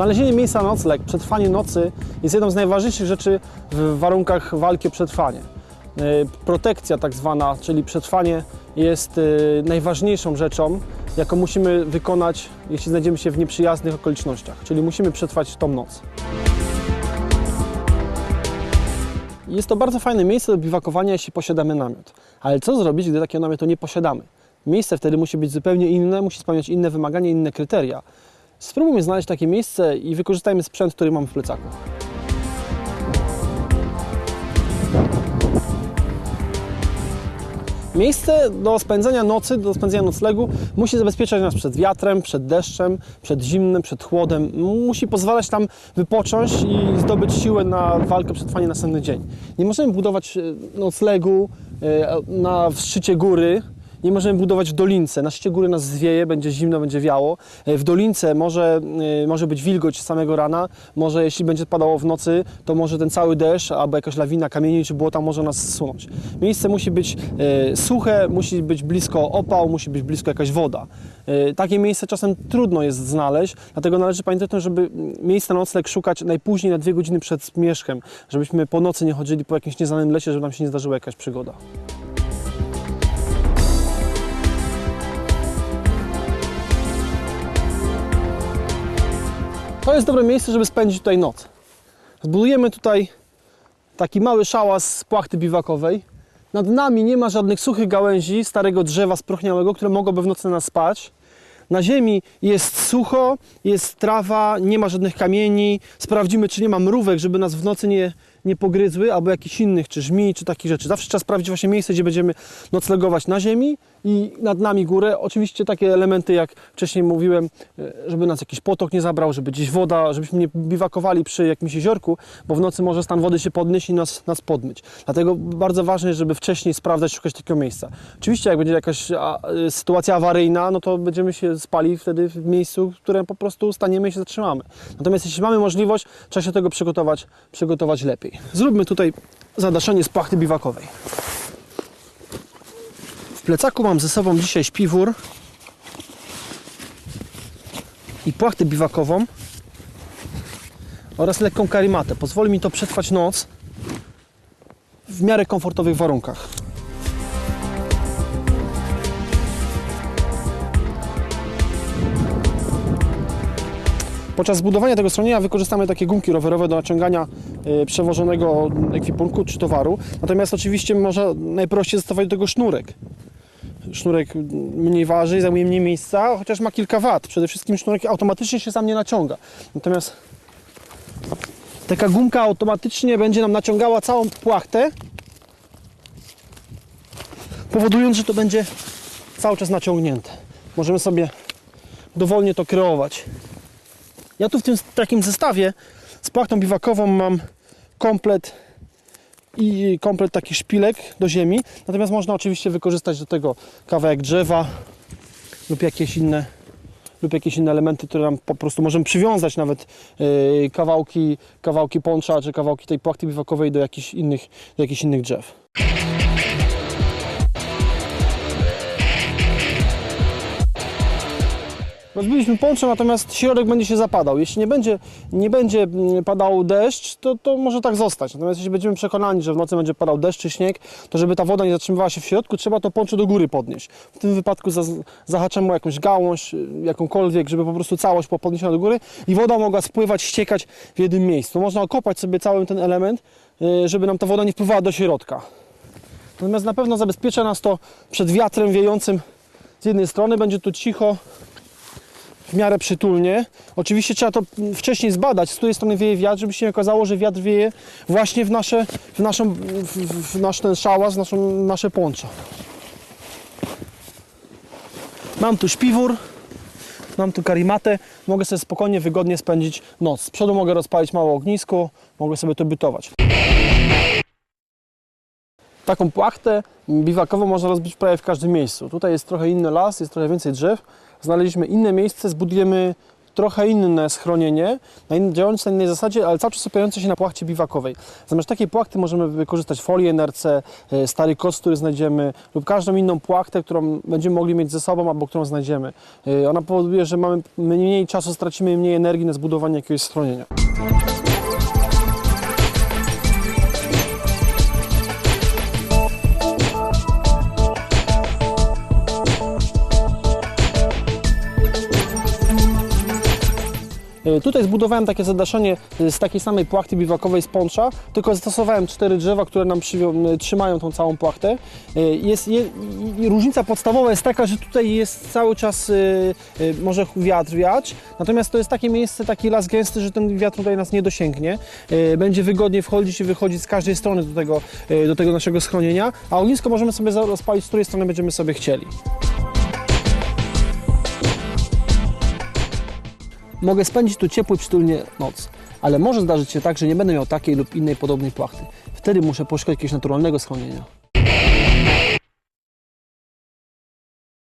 Znalezienie miejsca na nocleg, przetrwanie nocy jest jedną z najważniejszych rzeczy w warunkach walki o przetrwanie. E, Protekcja tak zwana, czyli przetrwanie jest e, najważniejszą rzeczą, jaką musimy wykonać, jeśli znajdziemy się w nieprzyjaznych okolicznościach, czyli musimy przetrwać tą noc. Jest to bardzo fajne miejsce do biwakowania, jeśli posiadamy namiot. Ale co zrobić, gdy takiego namiotu nie posiadamy? Miejsce wtedy musi być zupełnie inne, musi spełniać inne wymagania, inne kryteria. Spróbujmy znaleźć takie miejsce i wykorzystajmy sprzęt, który mamy w plecaku. Miejsce do spędzenia nocy, do spędzenia noclegu musi zabezpieczać nas przed wiatrem, przed deszczem, przed zimnem, przed chłodem. Musi pozwalać tam wypocząć i zdobyć siłę na walkę, przetrwanie na następny dzień. Nie możemy budować e, noclegu e, na szczycie góry, nie możemy budować w dolince. Na szczycie góry nas zwieje, będzie zimno, będzie wiało. E, W dolince może, e, może być wilgoć samego rana. Może jeśli będzie padało w nocy, to może ten cały deszcz albo jakaś lawina kamieni czy błota może nas zsunąć. Miejsce musi być e, suche, musi być blisko opał, musi być blisko jakaś woda. Takie miejsce czasem trudno jest znaleźć, dlatego należy pamiętać o tym, żeby miejsce na nocleg szukać najpóźniej na dwie godziny przed zmierzchem, żebyśmy po nocy nie chodzili po jakimś nieznanym lesie, żeby nam się nie zdarzyła jakaś przygoda. To jest dobre miejsce, żeby spędzić tutaj noc. Zbudujemy tutaj taki mały szałas z płachty biwakowej. Nad nami nie ma żadnych suchych gałęzi, starego drzewa sprochniałego, które mogłoby w nocy na nas spać. Na ziemi jest sucho, jest trawa, nie ma żadnych kamieni. Sprawdzimy, czy nie ma mrówek, żeby nas w nocy nie, nie pogryzły, albo jakichś innych, czy żmi, czy takich rzeczy. Zawsze trzeba sprawdzić właśnie miejsce, gdzie będziemy noclegować na ziemi i nad nami górę. Oczywiście takie elementy, jak wcześniej mówiłem, e, żeby nas jakiś potok nie zabrał, żeby gdzieś woda, żebyśmy nie biwakowali przy jakimś jeziorku, bo w nocy może stan wody się podnieść i nas, nas podmyć. Dlatego bardzo ważne jest, żeby wcześniej sprawdzać, szukać takiego miejsca. Oczywiście jak będzie jakaś e, sytuacja awaryjna, no to będziemy się spali wtedy w miejscu, w którym po prostu staniemy i się zatrzymamy. Natomiast jeśli mamy możliwość, trzeba się tego przygotować, przygotować lepiej. Zróbmy tutaj zadaszenie z płachty biwakowej. W plecaku mam ze sobą dzisiaj śpiwór i płachtę biwakową oraz lekką karimatę. Pozwoli mi to przetrwać noc w miarę komfortowych warunkach. Podczas zbudowania tego schronienia wykorzystamy takie gumki rowerowe do naciągania y, przewożonego ekwipunku czy towaru. Natomiast oczywiście można najprościej zastosować do tego sznurek. Sznurek mniej waży, zajmuje mniej miejsca, chociaż ma kilka wad. Przede wszystkim sznurek automatycznie się sam nie naciąga. Natomiast taka gumka automatycznie będzie nam naciągała całą płachtę, powodując, że to będzie cały czas naciągnięte. Możemy sobie dowolnie to kreować. Ja tu w tym takim zestawie z płachtą biwakową mam komplet i komplet takich szpilek do ziemi. Natomiast można oczywiście wykorzystać do tego kawałek drzewa lub jakieś inne lub jakieś inne elementy, które nam po prostu możemy przywiązać nawet yy, kawałki, kawałki poncza czy kawałki tej płachty biwakowej do jakichś innych, do jakichś innych drzew. Rozbiliśmy ponczo, natomiast środek będzie się zapadał. Jeśli nie będzie, nie będzie mm, padał deszcz, to, to może tak zostać. Natomiast jeśli będziemy przekonani, że w nocy będzie padał deszcz czy śnieg, to żeby ta woda nie zatrzymywała się w środku, trzeba to ponczo do góry podnieść. W tym wypadku za, zahaczamy jakąś gałąź, y, jakąkolwiek, żeby po prostu całość była podniesiona do góry i woda mogła spływać, ściekać w jednym miejscu. Można okopać sobie cały ten element, y, żeby nam ta woda nie wpływała do środka. Natomiast na pewno zabezpiecza nas to przed wiatrem wiejącym z jednej strony, będzie tu cicho, w miarę przytulnie. Oczywiście trzeba to wcześniej zbadać, z której strony wieje wiatr, żeby się okazało, że wiatr wieje właśnie w, nasze, w, naszą, w, w nasz ten szałas, naszą, nasze ponczo. Mam tu śpiwór, mam tu karimatę, mogę sobie spokojnie, wygodnie spędzić noc. Z przodu mogę rozpalić małe ognisko, mogę sobie to bytować. Taką płachtę biwakową można rozbić prawie w każdym miejscu. Tutaj jest trochę inny las, jest trochę więcej drzew. Znaleźliśmy inne miejsce, zbudujemy trochę inne schronienie, działające na innej zasadzie, ale cały czas opierające się na płachcie biwakowej. Zamiast takiej płachty możemy wykorzystać folię NRC, e, stary koc, który znajdziemy, lub każdą inną płachtę, którą będziemy mogli mieć ze sobą, albo którą znajdziemy. E, Ona powoduje, że mamy mniej czasu, stracimy mniej energii na zbudowanie jakiegoś schronienia. Tutaj zbudowałem takie zadaszenie e, z takiej samej płachty biwakowej z poncza, tylko zastosowałem cztery drzewa, które nam e, trzymają tą całą płachtę. E, Jest, różnica podstawowa jest taka, że tutaj jest cały czas, e, e, może wiatr wiać, natomiast to jest takie miejsce, taki las gęsty, że ten wiatr tutaj nas nie dosięgnie. E, Będzie wygodnie wchodzić i wychodzić z każdej strony do tego, e, do tego naszego schronienia, a ognisko możemy sobie rozpalić z której strony będziemy sobie chcieli. Mogę spędzić tu ciepło i przytulnie noc, ale może zdarzyć się tak, że nie będę miał takiej lub innej podobnej płachty. Wtedy muszę poszukać jakiegoś naturalnego schronienia.